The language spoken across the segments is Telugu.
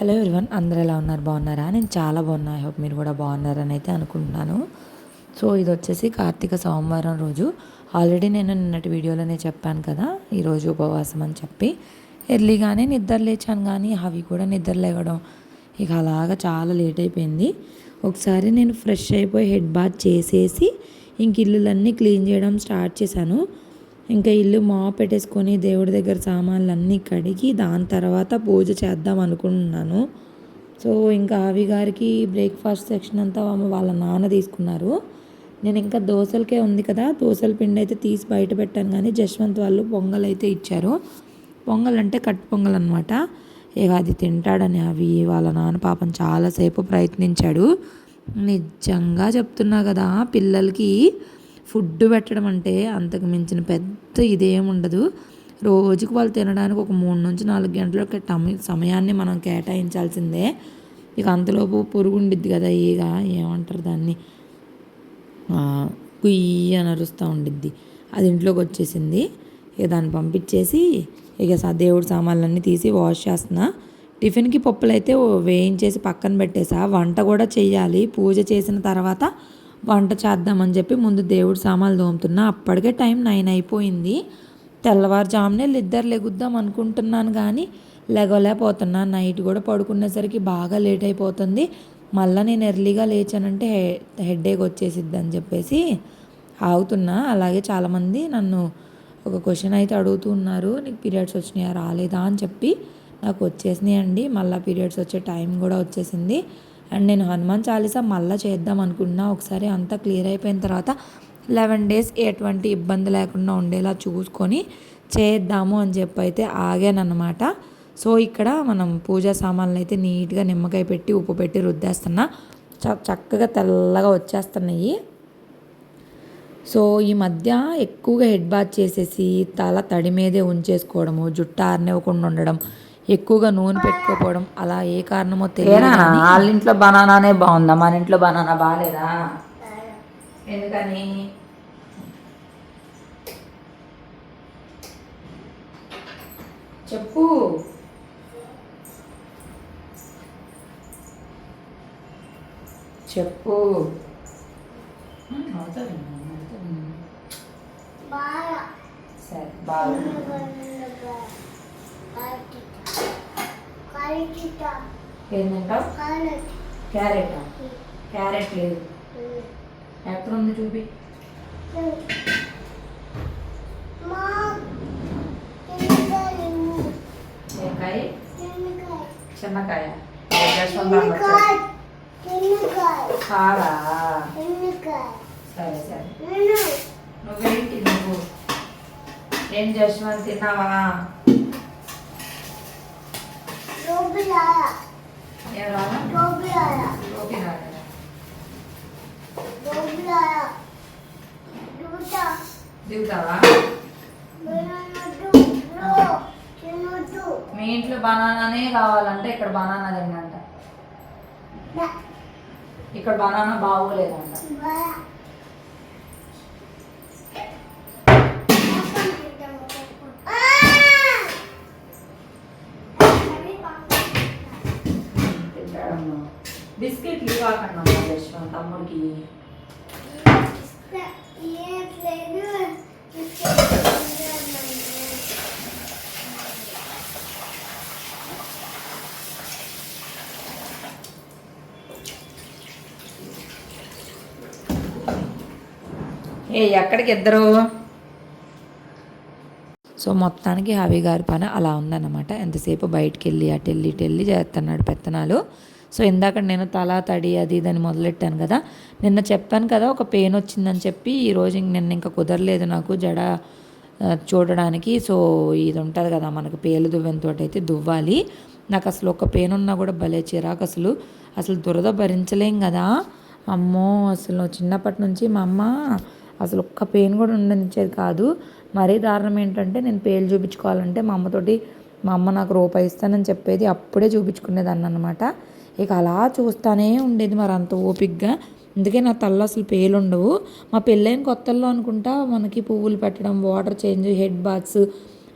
హలో ఎవరివన్ అందరూ ఎలా ఉన్నారు? బాగున్నారా? నేను చాలా బాగున్నా. ఐ హోప్ మీరు కూడా బాగున్నారని అయితే అనుకుంటున్నాను. సో ఇది వచ్చేసి కార్తీక సోమవారం రోజు. ఆల్రెడీ నేను నిన్నటి వీడియోలోనే చెప్పాను కదా ఈరోజు ఉపవాసం అని చెప్పి. ఎర్లీగానే నిద్ర లేచాను కానీ అవి కూడా నిద్ర లేవడం. ఇక అలాగా చాలా లేట్ అయిపోయింది. ఒకసారి నేను ఫ్రెష్ అయిపోయి హెడ్ బాత్ చేసేసి ఇంక ఇల్లులన్నీ క్లీన్ చేయడం స్టార్ట్ చేశాను. ఇంకా ఇల్లు మా పెట్టేసుకొని దేవుడి దగ్గర సామాన్లు అన్నీ కడిగి దాని తర్వాత పూజ చేద్దాం అనుకుంటున్నాను సో ఇంకా ఆవి గారికి బ్రేక్ఫాస్ట్ సెక్షన్ అంతా వాళ్ళ నాన్న తీసుకున్నారు. నేను ఇంకా దోశలకే ఉంది కదా దోశల పిండి అయితే తీసి బయట పెట్టాను కానీ జశ్వంత్ వాళ్ళు పొంగల్ అయితే ఇచ్చారు. పొంగల్ అంటే కట్ పొంగల్ అనమాట ఇక అది తింటాడని అవి వాళ్ళ నాన్న పాపం చాలాసేపు ప్రయత్నించాడు. నిజంగా చెప్తున్నా కదా పిల్లలకి ఫుడ్ పెట్టడం అంటే అంతకు మించిన పెద్ద ఇదేం ఉండదు. రోజుకి వాళ్ళు తినడానికి ఒక మూడు నుంచి నాలుగు గంటల టమి సమయాన్ని మనం కేటాయించాల్సిందే. ఇక అంతలోపు పురుగు ఉండిద్ది కదా ఈగ ఏమంటారు దాన్ని? కుయ్యి అని అరుస్తూ ఉండిద్ది. అది ఇంట్లోకి వచ్చేసింది. ఇక దాన్ని పంపించేసి ఇక సా దేవుడి సామాన్లన్నీ తీసి వాష్ చేస్తున్నా. టిఫిన్కి పప్పులు అయితే వేయించేసి పక్కన పెట్టేసా. వంట కూడా చెయ్యాలి. పూజ చేసిన తర్వాత వంట చేద్దామని చెప్పి ముందు దేవుడు సామాన్లు దోముతున్నా అప్పటికే టైం నైన్ అయిపోయింది. తెల్లవారుజామునే ఇద్దరు లెగుద్దాం అనుకుంటున్నాను కానీ లెగలేకపోతున్నా నైట్ కూడా పడుకునేసరికి బాగా లేట్ అయిపోతుంది. మళ్ళీ నేను ఎర్లీగా లేచానంటే హెడేక్ వచ్చేసిద్ది అని చెప్పేసి ఆగుతున్నా. అలాగే చాలామంది నన్ను ఒక క్వశ్చన్ అయితే అడుగుతూ ఉన్నారు. నీకు పీరియడ్స్ వచ్చినాయా? రాలేదా? అని చెప్పి నాకు వచ్చేసినాయండి. అండి మళ్ళీ పీరియడ్స్ వచ్చే టైం కూడా వచ్చేసింది. అండ్ నేను హనుమాన్ చాలీసా మళ్ళీ చేద్దాం అనుకున్నా. ఒకసారి అంతా క్లియర్ అయిపోయిన తర్వాత లెవెన్ డేస్ ఎటువంటి ఇబ్బంది లేకుండా ఉండేలా చూసుకొని చేద్దాము అని చెప్పి అయితే ఆగానన్నమాట. సో ఇక్కడ మనం పూజా సామాన్లు అయితే నీట్గా నిమ్మకాయ పెట్టి ఉప్పు పెట్టి రుద్దేస్తున్నా. చక్కగా తెల్లగా వచ్చేస్తున్నాయి. సో ఈ మధ్య ఎక్కువగా హెడ్ బాత్ చేసేసి తల తడి మీదే ఉంచేసుకోవడము జుట్టు ఆరనివ్వకుండా ఉండడం ఎక్కువగా నూనె పెట్టుకోపోవడం అలా ఏ కారణమో తెలియదు వాళ్ళ ఇంట్లో బనానానే బాగుందా? మన ఇంట్లో బనానా బాగాలేదా? ఎందుకని? చెప్పు. చెప్పు. సరే బాగా. ఏంటంటావు క్యారెట్. క్యారెట్? లేదు. ఎక్కడ ఉంది చూపి. ఏకాయ చిన్నకాయ. కారా? సరే సరే. నువ్వేంటి నువ్వు ఏం జస్వంత్ తిన్నావా? దిగుతావా మీ ఇంట్లో బనానానే కావాలంటే ఇక్కడ బనానా తినంట ఇక్కడ బనానా బాగోలేదంట. బిస్కెట్లు ఇవ్వకండి అమ్మ యశ్వంత్ తమ్ముడికి. ఏ ఎక్కడికి ఇద్దరు? సో మొత్తానికి హవి గారి పని అలా ఉందన్నమాట. ఎంతసేపు బయటికి వెళ్ళి అటు వెళ్ళి ఇటు వెళ్ళి చేస్తున్నాడు పెత్తనాలు. సో ఇందాక నేను తల తడి అది ఇదని మొదలెట్టాను కదా నిన్న చెప్పాను కదా ఒక పెయిన్ వచ్చిందని చెప్పి ఈరోజు నిన్న ఇంకా కుదరలేదు నాకు జడ చూడడానికి. సో ఇది ఉంటుంది కదా మనకు పేలు దువ్వెనతో అయితే దువ్వాలి. నాకు అసలు ఒక పెయిన్ ఉన్నా కూడా భలే చిరాకు అసలు. అసలు దురద భరించలేం కదా. అమ్మో అసలు చిన్నప్పటి నుంచి మా అమ్మ అసలు ఒక్క పెయిన్ కూడా ఉండనిచ్చేది కాదు. మరీ దారుణం ఏంటంటే నేను పేలు చూపించుకోవాలంటే మా అమ్మతోటి మా అమ్మ నాకు రూపాయి ఇస్తానని చెప్పేది అప్పుడే చూపించుకునేదాన్ని అనమాట ఇక అలా చూస్తానే ఉండేది మరి అంత ఓపిక్గా అందుకే నా తల్ల అసలు పేలు ఉండవు మా పెళ్ళైన కొత్తల్లో అనుకుంటా మనకి పువ్వులు పెట్టడం వాటర్ చేంజ్ హెడ్ బాత్స్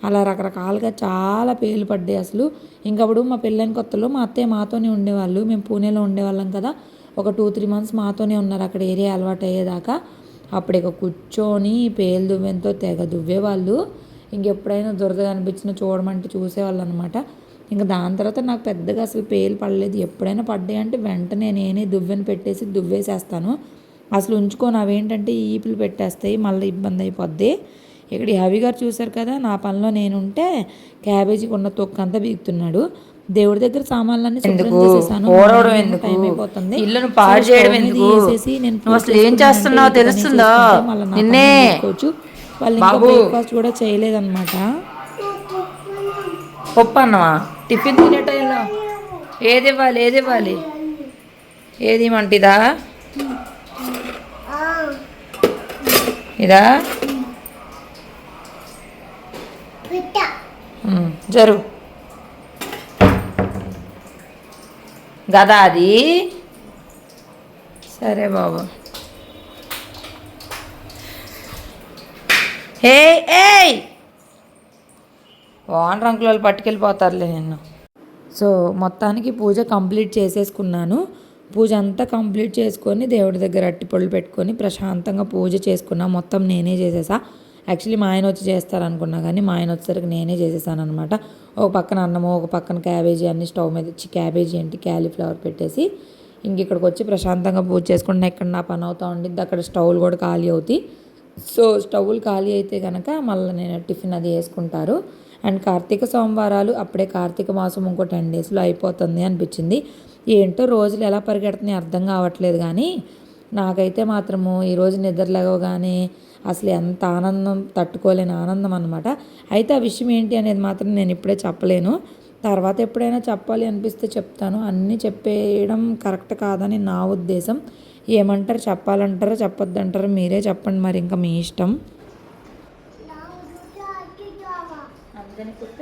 అలా రకరకాలుగా చాలా పేర్లు పడ్డాయి అసలు. ఇంకప్పుడు మా పెళ్ళైన కొత్తలో మా అత్తయ్య మాతోనే ఉండేవాళ్ళు. మేము పూణేలో ఉండేవాళ్ళం కదా. ఒక టూ త్రీ మంత్స్ మాతోనే ఉన్నారు అక్కడ ఏరియా అలవాటు అయ్యేదాకా. అప్పుడు ఇక కూర్చొని పేలు దువ్వెంతో తెగ దువ్వేవాళ్ళు. ఇంకెప్పుడైనా దురద కనిపించిన చూడమంటే చూసేవాళ్ళు అనమాట ఇంకా దాని తర్వాత నాకు పెద్దగా అసలు పేలు పడలేదు. ఎప్పుడైనా పడ్డాయి అంటే వెంటనే నేనే దువ్వెని పెట్టేసి దువ్వేసేస్తాను. అసలు ఉంచుకొని. అవేంటంటే ఈపులు పెట్టేస్తాయి. మళ్ళీ ఇబ్బంది అయిపోద్ది. ఇక్కడ హవి గారు చూశారు కదా నా పనిలో నేను ఉంటే క్యాబేజీకి ఉన్న తొక్క అంతా బీగుతున్నాడు. దేవుడి దగ్గర సామాన్లన్నీ అయిపోతుంది. ఇల్లును పాడు చేయడం ఎందుకు? నేను అసలు ఏం చేస్తున్నావో తెలుస్తుందా? నిన్నే. వాళ్ళు ఇంకా. బ్రేక్ఫాస్ట్ కూడా చేయలేదన్నమాట. పప్పు అన్నమా టిఫిన్ తినే టైంలో? ఏది ఇవ్వాలి ఏది ఇవ్వాలి? ఏది మంటిదా ఇదా? ఉమ్, జరు గదా అది? సరే బాబు. ఏయ్ ఏయ్! ఓనర్ అంకుల్ వాళ్ళు పట్టుకెళ్ళిపోతారులే నిన్ను. సో మొత్తానికి పూజ కంప్లీట్ చేసేసుకున్నాను. పూజ అంతా కంప్లీట్ చేసుకొని దేవుడి దగ్గర అట్టిపళ్ళు పెట్టుకొని ప్రశాంతంగా పూజ చేసుకున్నా. మొత్తం నేనే చేసేసా. యాక్చువల్లీ మా ఆయన వచ్చి చేస్తారనుకున్నా కానీ మా ఆయన వచ్చేసరికి నేనే చేసేసాను అనమాట ఒక పక్కన అన్నము ఒక పక్కన క్యాబేజీ అన్ని స్టవ్ మీద ఇచ్చి క్యాబేజీ ఏంటి క్యాలీఫ్లవర్ పెట్టేసి ఇంక ఇక్కడికి వచ్చి ప్రశాంతంగా పూజ చేసుకుంటున్నా. ఎక్కడ నా పని అవుతా ఉండిద్ది అక్కడ స్టవ్లు కూడా ఖాళీ అవుతాయి. సో స్టవ్లు ఖాళీ అయితే కనుక మళ్ళీ నేను టిఫిన్ అది వేసుకుంటారు. అండ్ కార్తీక సోమవారాలు అప్పుడే కార్తీక మాసం ఇంకో టెన్ డేస్లో అయిపోతుంది అనిపించింది. ఏంటో రోజులు ఎలా పరిగెడుతున్నాయి అర్థం కావట్లేదు కానీ నాకైతే మాత్రము ఈరోజు నిద్ర లేవగానే అసలు ఎంత ఆనందం తట్టుకోలేని ఆనందం అనమాట అయితే ఆ విషయం ఏంటి అనేది మాత్రం నేను ఇప్పుడే చెప్పలేను. తర్వాత ఎప్పుడైనా చెప్పాలి అనిపిస్తే చెప్తాను. అన్నీ చెప్పేయడం కరెక్ట్ కాదని నా ఉద్దేశం. ఏమంటారు? చెప్పాలంటారు? చెప్పొద్దంటారు? మీరే చెప్పండి మరి ఇంకా మీ ఇష్టం. అంజని పుట్ట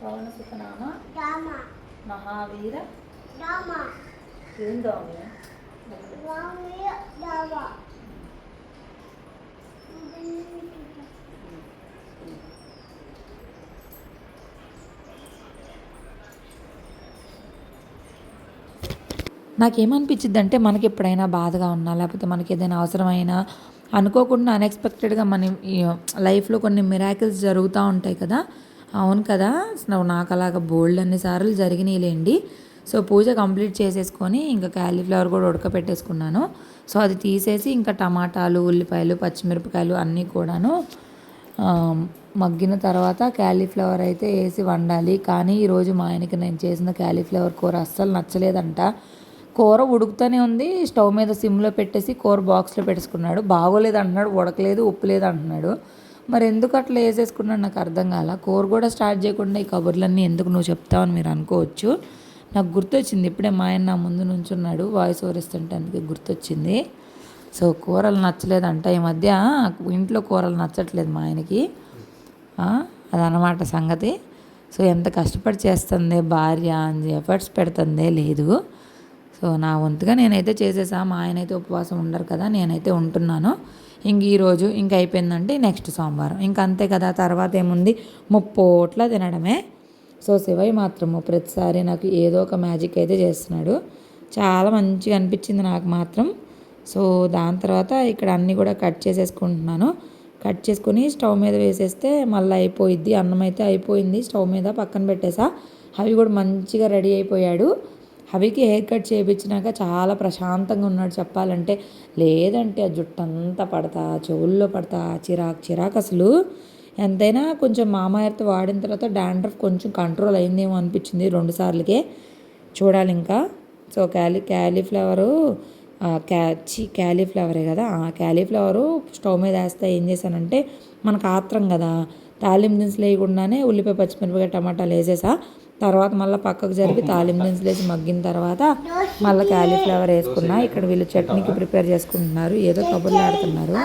పవన సుతనామ. మహావీర. ఏం దోమి నాకేమనిపించింది అంటే మనకి ఎప్పుడైనా బాధగా ఉన్నా లేకపోతే మనకి ఏదైనా అవసరమైనా అనుకోకుండా అన్ఎక్స్పెక్టెడ్గా మన లైఫ్లో కొన్ని మిరాకిల్స్ జరుగుతూ ఉంటాయి కదా. అవును కదా. నాకు అలాగ బోల్డ్ అన్నిసార్లు జరిగినాయిలేండి సో పూజ కంప్లీట్ చేసేసుకొని ఇంకా క్యాలీఫ్లవర్ కూడా ఉడకపెట్టేసుకున్నాను. సో అది తీసేసి ఇంకా టమాటాలు ఉల్లిపాయలు పచ్చిమిరపకాయలు అన్నీ కూడాను మగ్గిన తర్వాత క్యాలీఫ్లవర్ అయితే వేసి వండాలి. కానీ ఈరోజు మా ఆయనకి నేను చేసిన క్యాలీఫ్లవర్ కూర అస్సలు నచ్చలేదంట. కూర ఉడుకుతూనే ఉంది. స్టవ్ మీద సిమ్లో పెట్టేసి కూర బాక్స్లో పెట్టేసుకున్నాడు బాగోలేదు అంటున్నాడు. ఉడకలేదు ఉప్పు లేదు అంటున్నాడు. మరి ఎందుకు అట్లా వేసేసుకున్నాడు నాకు అర్థం కాల. కూర కూడా స్టార్ట్ చేయకుండా ఈ కబుర్లన్నీ ఎందుకు నువ్వు చెప్తావని మీరు అనుకోవచ్చు. నాకు గుర్తొచ్చింది. ఇప్పుడే మా ఆయన నా ముందు నుంచున్నాడు. వాయిస్ ఓవర్ ఇస్తుంటే అందుకే గుర్తొచ్చింది. సో కూరలు నచ్చలేదంట. ఈ మధ్య ఇంట్లో కూరలు నచ్చట్లేదు మా ఆయనకి. అదనమాట సంగతి. సో ఎంత కష్టపడి చేస్తుంది భార్య అని ఎఫర్ట్స్ పెడుతుందే లేదు. సో నా వంతుగా నేనైతే చేసేసా. మా ఆయన అయితే ఉపవాసం ఉండరు కదా నేనైతే ఉంటున్నాను. ఇంక ఈరోజు ఇంక అయిపోయిందంటే నెక్స్ట్ సోమవారం. ఇంక అంతే కదా తర్వాత ఏముంది? ముప్పోట్ల తినడమే. సో శివయ్య మాత్రము ప్రతిసారి నాకు ఏదో ఒక మ్యాజిక్ అయితే చేస్తున్నాడు. చాలా మంచిగా అనిపించింది నాకు మాత్రం. సో దాని తర్వాత ఇక్కడ అన్నీ కూడా కట్ చేసేసుకుంటున్నాను. కట్ చేసుకొని స్టవ్ మీద వేసేస్తే మళ్ళీ అయిపోయిద్ది. అన్నం అయితే అయిపోయింది. స్టవ్ మీద పక్కన పెట్టేసా. అవి కూడా మంచిగా రెడీ అయిపోయాడు. హవికి హెయిర్ కట్ చేయించినాక చాలా ప్రశాంతంగా ఉన్నాడు చెప్పాలంటే. లేదంటే ఆ జుట్టు అంతా పడతా చెవుల్లో పడతా చిరాకు చిరాకు అసలు. ఎంతైనా కొంచెం మామాయర్తో వాడిన తర్వాత డాండ్రఫ్ కొంచెం కంట్రోల్ అయిందేమో అనిపించింది రెండు సార్లకే. చూడాలి ఇంకా. సో క్యాలీ క్యాలీఫ్లవరు క్యా చి క్యాలీఫ్లవరే కదా. ఆ క్యాలీఫ్లవరు స్టవ్ మీద వేస్తే ఏం చేశానంటే మనకు ఆత్రం కదా. తాలింపు దినుసులు వేయకుండానే ఉల్లిపాయ పచ్చిమిరపకాయ టమాటాలు వేసేసా. తర్వాత మళ్ళీ పక్కకు జరిపి తాలింపు దినుసులు వేసి మగ్గిన తర్వాత మళ్ళీ క్యాలీఫ్లవర్ వేసుకున్నా. ఇక్కడ వీళ్ళు చట్నీకి ప్రిపేర్ చేసుకుంటున్నారు. ఏదో కబుర్లు ఆడుతున్నారు.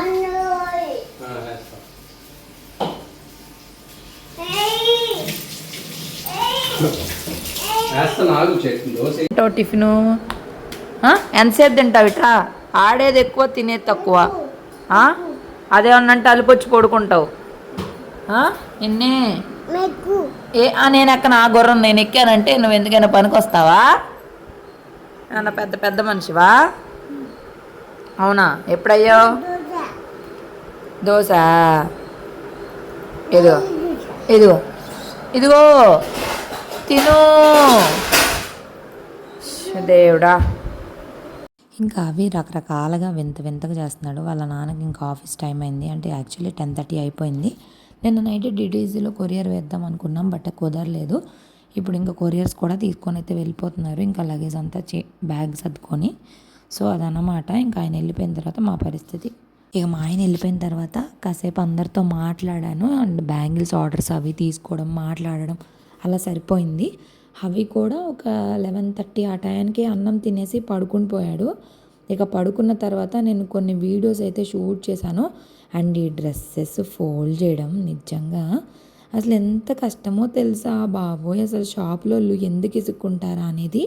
టిఫిను? ఆ? ఎంతసేపు తింటావు ఇట్రా? ఆడేది ఎక్కువ తినేది తక్కువ. ఆ? అదే ఉన్నంటే అలుపొచ్చి పడుకుంటావు. ఆ? నిన్నే. ఏ నేను ఎక్కన ఆ గుర్రం నేను ఎక్కానంటే నువ్వు ఎందుకైనా పనికి వస్తావా ఏమన్నా పెద్ద పెద్ద మనిషివా? అవునా? ఎప్పుడయ్యో? దోశ. ఇదిగో. ఇదిగో. ఇదిగో. తిను. దేవుడా. ఇంకా అవి రకరకాలుగా వింత వింతగా చేస్తున్నాడు. వాళ్ళ నాన్నకి ఇంకా ఆఫీస్ టైం అయింది. అంటే యాక్చువల్లీ టెన్ థర్టీ అయిపోయింది. నిన్న నైట్ డిడీజీలో కొరియర్ వేద్దాం అనుకున్నాం బట్ కుదరలేదు. ఇప్పుడు ఇంకా కొరియర్స్ కూడా తీసుకొని అయితే వెళ్ళిపోతున్నారు. ఇంకా లగేజ్ అంతా చే బ్యాగ్ సర్దుకొని. సో అదనమాట ఇంకా ఆయన వెళ్ళిపోయిన తర్వాత మా పరిస్థితి. ఇక మా ఆయన వెళ్ళిపోయిన తర్వాత కాసేపు అందరితో మాట్లాడాను. అండ్ బ్యాంగిల్స్ ఆర్డర్స్ అవి తీసుకోవడం మాట్లాడడం అలా సరిపోయింది. అవి కూడా ఒక లెవెన్ థర్టీ ఆ టయానికి అన్నం తినేసి పడుకుని పోయాడు. ఇక పడుకున్న తర్వాత నేను కొన్ని వీడియోస్ అయితే షూట్ చేశాను. అండ్ ఈ డ్రెస్సెస్ ఫోల్డ్ చేయడం నిజంగా అసలు ఎంత కష్టమో తెలుసా బాబోయ్! అసలు షాప్లో ఎందుకు ఇసుక్కుంటారా అనేది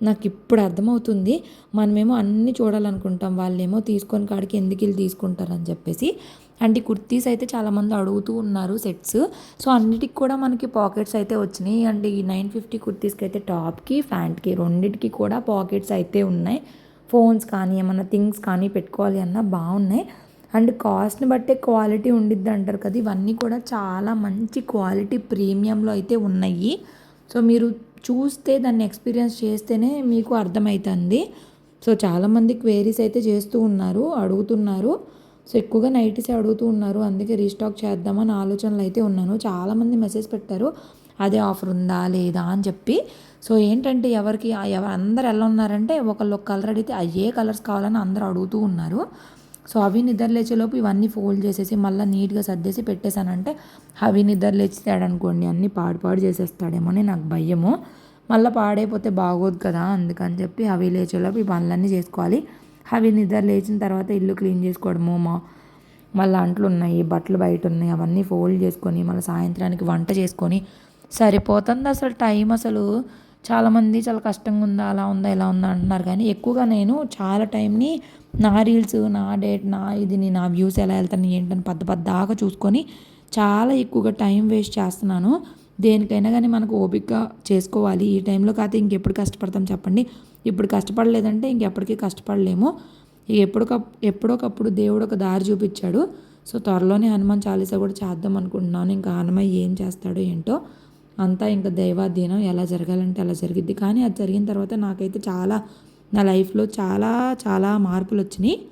నాకు ఇప్పుడు అర్థమవుతుంది. మనమేమో అన్నీ చూడాలనుకుంటాం. వాళ్ళేమో తీసుకొని కాడికి ఎందుకు వెళ్ళి తీసుకుంటారని చెప్పేసి. అండ్ ఈ కుర్తీస్ అయితే చాలామంది అడుగుతూ ఉన్నారు సెట్స్. సో అన్నిటికి కూడా మనకి పాకెట్స్ అయితే వచ్చినాయి. అండ్ ఈ నైన్ ఫిఫ్టీ కుర్తీస్కి అయితే టాప్కి ప్యాంట్కి రెండింటికి కూడా పాకెట్స్ అయితే ఉన్నాయి. ఫోన్స్ కానీ ఏమన్నా థింగ్స్ కానీ పెట్టుకోవాలి అన్నా బాగున్నాయి. అండ్ కాస్ట్ని బట్టే క్వాలిటీ ఉండిద్ది అంటారు కదా ఇవన్నీ కూడా చాలా మంచి క్వాలిటీ ప్రీమియంలో అయితే ఉన్నాయి. సో మీరు చూస్తే దాన్ని ఎక్స్పీరియన్స్ చేస్తేనే మీకు అర్థమవుతుంది సో చాలామంది క్వేరీస్ అయితే చేస్తూ ఉన్నారు అడుగుతున్నారు. సో ఎక్కువగా నైటీస్ అడుగుతూ ఉన్నారు. అందుకే రీస్టాక్ చేద్దామని ఆలోచనలు అయితే ఉన్నాను. చాలామంది మెసేజ్ పెట్టారు. అదే ఆఫర్ ఉందా లేదా అని చెప్పి. సో ఏంటంటే ఎవరికి ఎవరు అందరు ఎలా ఉన్నారంటే ఒకళ్ళు ఒక కలర్ అడిగితే అయ్యే కలర్స్ కావాలని అందరూ అడుగుతూ ఉన్నారు. సో అవి నిద్ర లేచేలోపు ఇవన్నీ ఫోల్డ్ చేసేసి మళ్ళీ నీట్గా సర్దేసి పెట్టేశానంటే అవి నిద్ర అనుకోండి అన్నీ పాడు పాడు చేసేస్తాడేమో అని నాకు భయము. మళ్ళీ పాడైపోతే బాగోదు కదా అందుకని చెప్పి అవి లేచేలోపు ఈ పనులన్నీ చేసుకోవాలి. అవి నిద్ర లేచిన తర్వాత ఇల్లు క్లీన్ చేసుకోవడము మా మళ్ళీ అంట్లు ఉన్నాయి బట్టలు బయట ఉన్నాయి అవన్నీ ఫోల్డ్ చేసుకొని మళ్ళీ సాయంత్రానికి వంట చేసుకొని సరిపోతుంది అసలు టైం అసలు. చాలామంది చాలా కష్టంగా ఉందా అలా ఉందా ఇలా ఉందా అంటున్నారు. కానీ ఎక్కువగా నేను చాలా టైంని నా రీల్స్ నా డేట్ నా ఇది నా వ్యూస్ ఎలా వెళ్తాను ఏంటని పెద్ద పద్దాకా చూసుకొని చాలా ఎక్కువగా టైం వేస్ట్ చేస్తున్నాను. దేనికైనా కానీ మనకు ఓపికగా చేసుకోవాలి. ఈ టైంలో కాకపోతే ఇంకెప్పుడు కష్టపడతాం చెప్పండి. ఇప్పుడు కష్టపడలేదంటే ఇంకెప్పటికీ కష్టపడలేము. ఎప్పుడొక ఎప్పుడొకప్పుడు దేవుడు ఒక దారి చూపించాడు. సో త్వరలోనే హనుమాన్ చాలీసా కూడా చేద్దాం అనుకుంటున్నాను. ఇంకా హనుమయ్య ఏం చేస్తాడో ఏంటో. అంతా ఇంకా దైవాధీనం ఎలా జరగాలంటే అలా జరిగిద్ది. కానీ అది జరిగిన తర్వాత నాకైతే చాలా నా లైఫ్లో చాలా చాలా మార్పులు వచ్చినాయి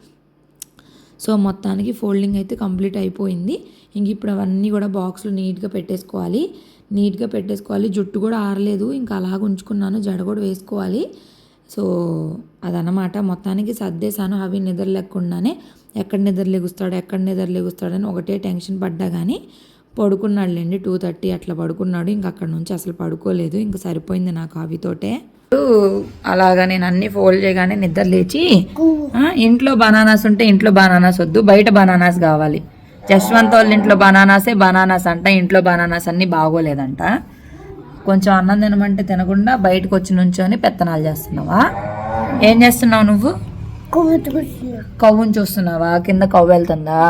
సో మొత్తానికి ఫోల్డింగ్ అయితే కంప్లీట్ అయిపోయింది. ఇంక ఇప్పుడు అవన్నీ కూడా బాక్స్లో నీట్గా పెట్టేసుకోవాలి. నీట్గా పెట్టేసుకోవాలి. జుట్టు కూడా ఆరలేదు. ఇంకా అలాగ ఉంచుకున్నాను. జడ కూడా వేసుకోవాలి. సో అదనమాట మొత్తానికి సర్దేశాను. అవి నిద్ర లేకుండానే. ఎక్కడ నిద్ర లెగుస్తాడు ఎక్కడ నిద్ర లెగుస్తాడని ఒకటే టెన్షన్ పడ్డా కానీ పడుకున్నాడులేండి. టూ థర్టీ అట్లా పడుకున్నాడు. ఇంక అక్కడ నుంచి అసలు పడుకోలేదు. ఇంకా సరిపోయింది నాకు అవితోటే అలాగా నేను అన్ని ఫోల్డ్ చేయగానే నిద్ర లేచి ఆ, ఇంట్లో బనానాస్ ఉంటే ఇంట్లో బనానాస్ వద్దు. బయట బనానాస్ కావాలి. జస్వంత్ వాళ్ళ ఇంట్లో బనానాసే బనానాస్ అంట. ఇంట్లో బనానాస్ అన్ని బాగోలేదంట. కొంచెం అన్నం తినమంటే తినకుండా బయటకు వచ్చి నుంచొని పెత్తనాలు చేస్తున్నావా? ఏం చేస్తున్నావు నువ్వు? కవ్వుని చూస్తున్నావా? కింద కవ్వు వెళ్తుందా?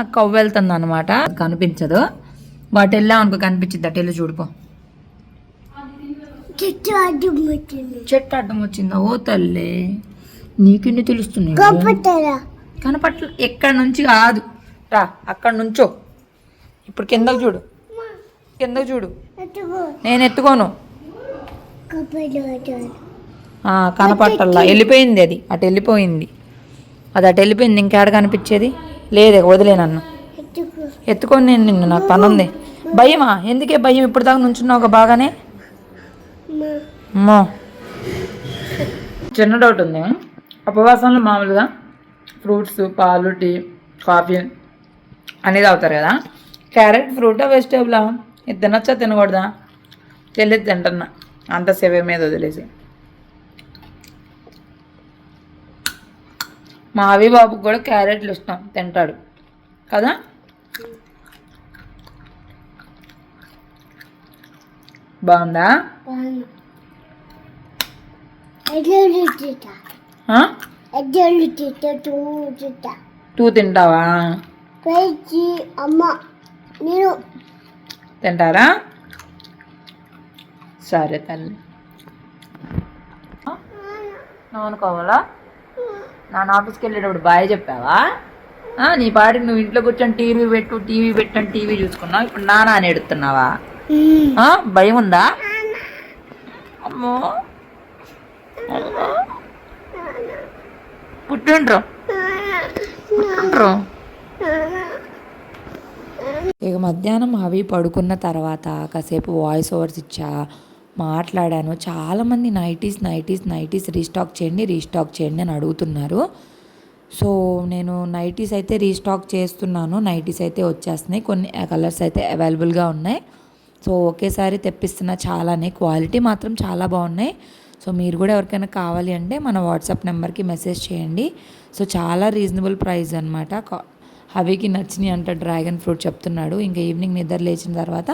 కవ్వు వెళ్తుంది అనమాట కనిపించదు. వాటి వెళ్ళాం అనుకో కనిపించింది అటు వెళ్ళి చూడుకో. చెట్టు అడ్డం వచ్చిందా ఓ తల్లి. నీకెన్ని తెలుస్తున్నాయి? కనపట్ల ఎక్కడ నుంచి కాదు. రా అక్కడ నుంచో. ఇప్పుడు కిందకు చూడు. కిందకు చూడు. నేను ఎత్తుకోను. ఆ, కనపట్టల్లా వెళ్ళిపోయింది అది. అటు వెళ్ళిపోయింది. అది అటు వెళ్ళిపోయింది. ఇంకేడ కనిపించేది? లేదే వదిలే నన్ను. ఎత్తుకొని నేను నిన్ను నాకు పని ఉంది భయమా? ఎందుకే భయం? ఇప్పుడు దాకా నుంచున్నావు ఒక బాగానే? అమ్మో చిన్న డౌట్ ఉంది. ఉపవాసంలో మామూలుగా ఫ్రూట్స్ పాలు టీ కాఫీ అనేది తాగుతారు కదా. క్యారెట్ ఫ్రూటా వెజిటేబులా ఇది తినొచ్చా తినకూడదా? తెలియదు తింటున్నా. అంత సేవ మీద వదిలేసి. మా అవి బాబుకి కూడా క్యారెట్లు ఇష్టం తింటాడు. కదా? బాగుందా? ఆ? టూ తింటావా? పేచి అమ్మ నేను తింటారా? సరే తల్లి. నాన్న కావాలా? నాన్న ఆఫీస్కి వెళ్ళేటప్పుడు బాయ్ చెప్పావా? ఆ, నీ పాటికి నువ్వు ఇంట్లో కూర్చొని టీవీ పెట్టు టీవీ పెట్టని టీవీ చూసుకున్నావు ఇప్పుడు నాన్న అని ఎడుతున్నావా? ఆ, భయం ఉందా? అమ్మో. అమ్మో. పుట్టిండ్రు. పుట్టిండ్రు. ఇక మధ్యాహ్నం అవి పడుకున్న తర్వాత కాసేపు వాయిస్ ఓవర్స్ ఇచ్చా. మాట్లాడాను. చాలామంది నైటీస్ నైటీస్ నైటీస్ రీస్టాక్ చేయండి రీస్టాక్ చేయండి అని అడుగుతున్నారు. సో నేను నైటీస్ అయితే రీస్టాక్ చేస్తున్నాను. నైటీస్ అయితే వచ్చేస్తున్నాయి. కొన్ని కలర్స్ అయితే అవైలబుల్గా ఉన్నాయి. సో ఒకేసారి తెప్పిస్తున్న చాలానే. క్వాలిటీ మాత్రం చాలా బాగున్నాయి. సో మీరు కూడా ఎవరికైనా కావాలి అంటే మన వాట్సాప్ నెంబర్కి మెసేజ్ చేయండి. సో చాలా రీజనబుల్ ప్రైస్ అనమాట హవికి నచ్చినాయి అంట డ్రాగన్ ఫ్రూట్ చెప్తున్నాడు. ఇంకా ఈవినింగ్ నిద్ర లేచిన తర్వాత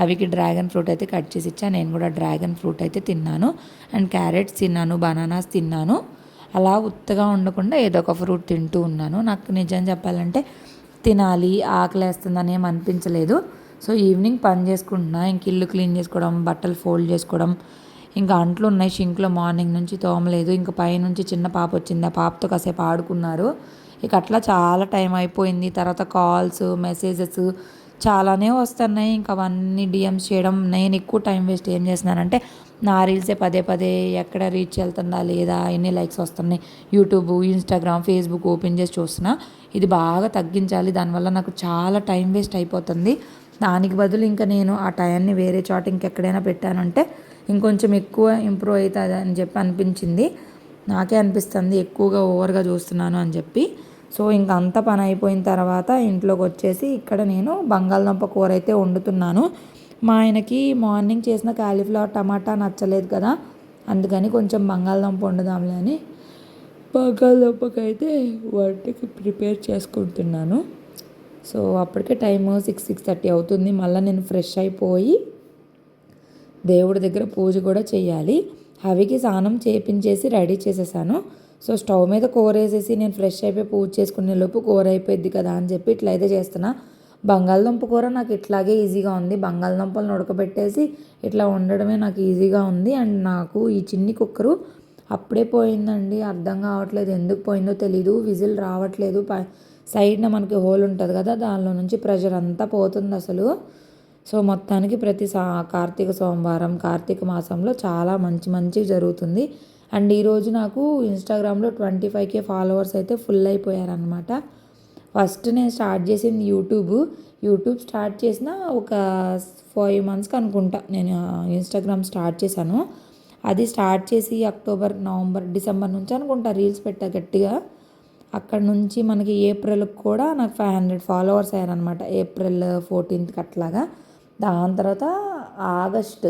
హవికి డ్రాగన్ ఫ్రూట్ అయితే కట్ చేసి ఇచ్చా. నేను కూడా డ్రాగన్ ఫ్రూట్ అయితే తిన్నాను. అండ్ క్యారెట్స్ తిన్నాను బనానాస్ తిన్నాను. అలా ఉత్తగా ఉండకుండా ఏదో ఒక ఫ్రూట్ తింటూ ఉన్నాను. నాకు నిజం చెప్పాలంటే తినాలి ఆకలేస్తుందని ఏం అనిపించలేదు. సో ఈవినింగ్ పని చేసుకుంటున్నా. ఇంక ఇల్లు క్లీన్ చేసుకోవడం బట్టలు ఫోల్డ్ చేసుకోవడం. ఇంకా అంట్లు ఉన్నాయి షింక్లో మార్నింగ్ నుంచి తోమలేదు. ఇంకా పైనుంచి చిన్న పాప వచ్చింది. ఆ పాపతో కాసేపు ఆడుకున్నారు. ఇక అట్లా చాలా టైం అయిపోయింది. తర్వాత కాల్స్ మెసేజెస్ చాలానే వస్తున్నాయి. ఇంకా అవన్నీ డిఎమ్స్ చేయడం నేను ఎక్కువ టైం వేస్ట్ ఏం చేస్తున్నానంటే నా రీల్సే పదే పదే ఎక్కడ రీచ్ వెళ్తుందా లేదా ఎన్ని లైక్స్ వస్తున్నాయి యూట్యూబ్ ఇన్స్టాగ్రామ్ ఫేస్బుక్ ఓపెన్ చేసి చూస్తున్నా ఇది బాగా తగ్గించాలి. దానివల్ల నాకు చాలా టైం వేస్ట్ అయిపోతుంది. దానికి బదులు ఇంకా నేను ఆ టైంని వేరే చోట ఇంకెక్కడైనా పెట్టానంటే ఇంకొంచెం ఎక్కువ ఇంప్రూవ్ అవుతుంది అని చెప్పి అనిపించింది. నాకే అనిపిస్తుంది ఎక్కువగా ఓవర్గా చూస్తున్నాను అని చెప్పి. సో ఇంక అంత పని అయిపోయిన తర్వాత ఇంట్లోకి వచ్చేసి ఇక్కడ నేను బంగాళదుంప కూర అయితే వండుతున్నాను. మా ఆయనకి మార్నింగ్ చేసిన కాలీఫ్లవర్ టమాటా నచ్చలేదు కదా అందుకని కొంచెం బంగాళదుంప వండుదాంలే అని బంగాళదుంపకైతే వంటకి ప్రిపేర్ చేసుకుంటున్నాను. సో అప్పటికే టైము సిక్స్ సిక్స్ థర్టీ అవుతుంది. మళ్ళీ నేను ఫ్రెష్ అయిపోయి దేవుడి దగ్గర పూజ కూడా చేయాలి హవికి స్నానం చేపించేసి రెడీ చేసేసాను. సో స్టవ్ మీద కూర వేసేసి నేను ఫ్రెష్ అయిపోయి పూజ చేసుకునే లోపు కూర అయిపోయింది కదా అని చెప్పి ఇట్లయితే చేస్తున్నా. బంగాళదుంప కూర నాకు ఇట్లాగే ఈజీగా ఉంది. బంగాళదుంపలను ఉడకబెట్టేసి ఇట్లా వండడమే నాకు ఈజీగా ఉంది. అండ్ నాకు ఈ చిన్ని కుక్కరు అప్పుడే పోయిందండి. అర్థం కావట్లేదు ఎందుకు పోయిందో తెలీదు. విజిల్ రావట్లేదు. ప సైడ్న మనకి హోల్ ఉంటుంది కదా దానిలో నుంచి ప్రెషర్ అంతా పోతుంది అసలు. సో మొత్తానికి ప్రతి సా కార్తీక సోమవారం కార్తీక మాసంలో చాలా మంచి మంచి జరుగుతుంది. అండ్ ఈరోజు నాకు ఇన్స్టాగ్రామ్లో ట్వంటీ ఫైవ్ కే ఫాలోవర్స్ అయితే ఫుల్ అయిపోయారనమాట ఫస్ట్ నేను స్టార్ట్ చేసింది యూట్యూబ్ యూట్యూబ్ స్టార్ట్ చేసిన ఒక ఫైవ్ మంత్స్కి అనుకుంటా నేను ఇన్స్టాగ్రామ్ స్టార్ట్ చేశాను. అది స్టార్ట్ చేసి అక్టోబర్ నవంబర్ డిసెంబర్ నుంచి అనుకుంటా రీల్స్ పెట్టా గట్టిగా. అక్కడ నుంచి మనకి ఏప్రిల్కి కూడా నాకు ఫైవ్ హండ్రెడ్ ఫాలోవర్స్ అయ్యారనమాట ఏప్రిల్ ఫోర్టీన్త్కి అట్లాగా దాని తర్వాత ఆగస్ట్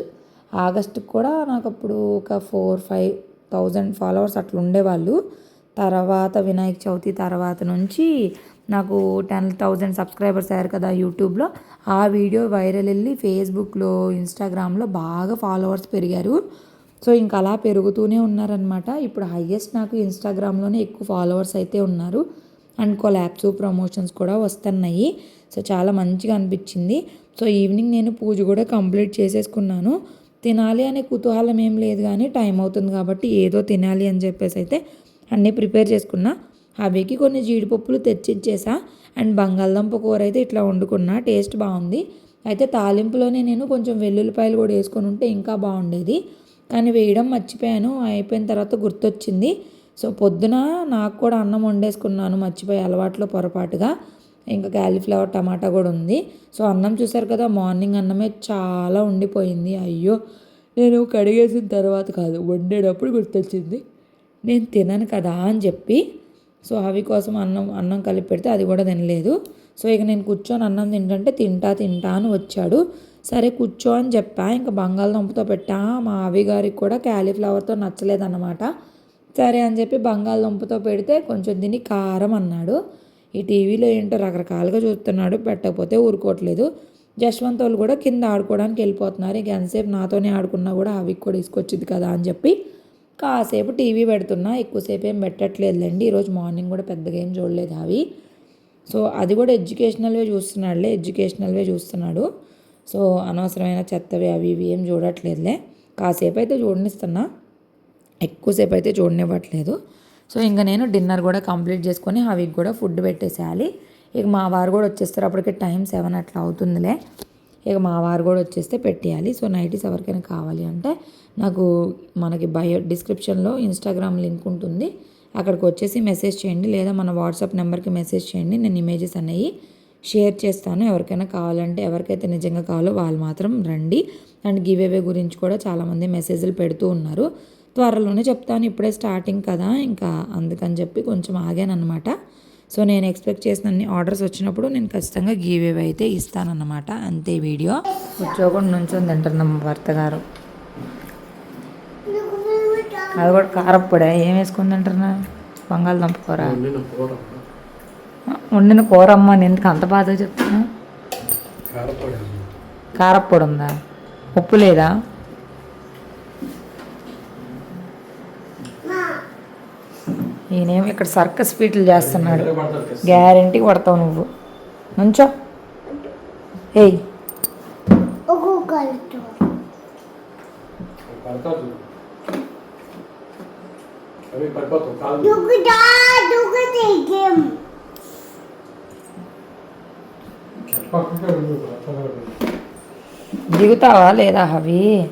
ఆగస్ట్కి కూడా నాకు అప్పుడు ఒక ఫోర్ ఫైవ్ థౌజండ్ ఫాలోవర్స్ అట్లా ఉండేవాళ్ళు తర్వాత వినాయక చవితి తర్వాత నుంచి నాకు టెన్ థౌజండ్ సబ్స్క్రైబర్స్ అయ్యారు కదా యూట్యూబ్లో. ఆ వీడియో వైరల్ వెళ్ళి ఫేస్బుక్లో ఇన్స్టాగ్రామ్లో బాగా ఫాలోవర్స్ పెరిగారు. సో ఇంకా అలా పెరుగుతూనే ఉన్నారనమాట ఇప్పుడు హయ్యెస్ట్ నాకు ఇన్స్టాగ్రామ్లోనే ఎక్కువ ఫాలోవర్స్ అయితే ఉన్నారు. అండ్ కొలాబ్స్ ప్రమోషన్స్ కూడా వస్తున్నాయి. సో చాలా మంచిగా అనిపించింది. సో ఈవినింగ్ నేను పూజ కూడా కంప్లీట్ చేసేసుకున్నాను. తినాలి అనే కుతూహలం ఏం లేదు కానీ టైం అవుతుంది కాబట్టి ఏదో తినాలి అని చెప్పేసి అయితే అన్నీ ప్రిపేర్ చేసుకున్నా. అవికి కొన్ని జీడిపప్పులు తెచ్చిచ్చేసా అండ్ బంగాళదుంప కూర అయితే ఇట్లా వండుకున్నా. టేస్ట్ బాగుంది. అయితే తాలింపులోనే నేను కొంచెం వెల్లుల్లిపాయలు కూడా వేసుకొని ఉంటే ఇంకా బాగుండేది. కానీ వేయడం మర్చిపోయాను. అయిపోయిన తర్వాత గుర్తొచ్చింది. సో పొద్దున నాకు కూడా అన్నం వండేసుకున్నాను. మర్చిపోయి అలవాట్లో పొరపాటుగా. ఇంకా క్యాలీఫ్లవర్ టమాటా కూడా ఉంది. సో అన్నం చూసారు కదా మార్నింగ్ అన్నమే చాలా ఉండిపోయింది. అయ్యో నేను కడిగేసిన తర్వాత కాదు వండేటప్పుడు గుర్తొచ్చింది. నేను తినను కదా అని చెప్పి సో అవి కోసం అన్నం అన్నం కలిపి పెడితే అది కూడా తినలేదు. సో ఇక నేను కూర్చొని అన్నం తింటంటే తింటా తింటా అని వచ్చాడు. సరే కూర్చో అని చెప్పా ఇంకా బంగాళదుంపతో పెట్టా. మా అవి గారికి కూడా క్యాలీఫ్లవర్తో నచ్చలేదన్నమాట. సరే అని చెప్పి బంగాళదుంపతో పెడితే కొంచెం తిని కారం అన్నాడు. ఈ టీవీలో ఏంటో రకరకాలుగా చూస్తున్నాడు పెట్టకపోతే ఊరుకోవట్లేదు. జశ్వంత్ వాళ్ళు కూడా కింద ఆడుకోవడానికి వెళ్ళిపోతున్నారు. ఇక ఎంతసేపు నాతోనే ఆడుకున్నా కూడా అవి కూడా తీసుకొచ్చింది కదా అని చెప్పి కాసేపు టీవీ పెడుతున్నా. ఎక్కువసేపు ఏం పెట్టట్లేదులేండి. ఈరోజు మార్నింగ్ కూడా పెద్దగా ఏం చూడలేదు అవి. సో అది కూడా ఎడ్యుకేషనల్వే చూస్తున్నాడులే ఎడ్యుకేషనల్వే చూస్తున్నాడు. సో అనవసరమైన చెత్తవి అవి ఇవి ఏం చూడట్లేదులే. కాసేపు అయితే చూడనిస్తున్నా. ఎక్కువసేపు అయితే చూడనివ్వట్లేదు. సో ఇంకా నేను డిన్నర్ కూడా కంప్లీట్ చేసుకొని హవికి కూడా ఫుడ్ పెట్టేసేయాలి. ఇక మా వారు కూడా వచ్చేస్తారు. అప్పటికే టైం సెవెన్ అట్లా అవుతుందిలే. ఇక మా వారు కూడా వచ్చేస్తే పెట్టేయాలి. సో నైటీస్ ఎవరికైనా కావాలి అంటే నాకు మనకి బయో డిస్క్రిప్షన్లో ఇన్స్టాగ్రామ్ లింక్ ఉంటుంది. అక్కడికి వచ్చేసి మెసేజ్ చేయండి. లేదా మన వాట్సాప్ నెంబర్కి మెసేజ్ చేయండి. నేను ఇమేజెస్ అనేవి షేర్ చేస్తాను. ఎవరికైనా కావాలంటే ఎవరికైతే నిజంగా కావాలో వాళ్ళు మాత్రం రండి. అండ్ గివ్ అవే గురించి కూడా చాలామంది మెసేజ్లు పెడుతూ ఉన్నారు. త్వరలోనే చెప్తాను. ఇప్పుడే స్టార్టింగ్ కదా. ఇంకా అందుకని చెప్పి కొంచెం ఆగాను అనమాట సో నేను ఎక్స్పెక్ట్ చేసిన అన్ని ఆర్డర్స్ వచ్చినప్పుడు నేను ఖచ్చితంగా గివ్ అవే అయితే ఇస్తానన్నమాట. అంతే వీడియో. కూర్చోకుండా నుంచొని తింటున్నాం మా భర్త గారు. అది కూడా కారప్పొడే ఏం వేసుకుని తింటున్నా బంగాళదుంప కూర. వండిన కూర. వండిన కూర అమ్మ. నేను ఎందుకు అంత బాధగా చెప్తున్నా? కారపొడి కారప్పొడి ఉందా? ఉప్పు లేదా? ఈయనేమో ఇక్కడ సర్కస్ స్వీట్లు చేస్తున్నాడు. గ్యారంటీ కొడతావు నువ్వు. నుంచో. ఏయ్. అవి. దిగుతావా లేదా హవి?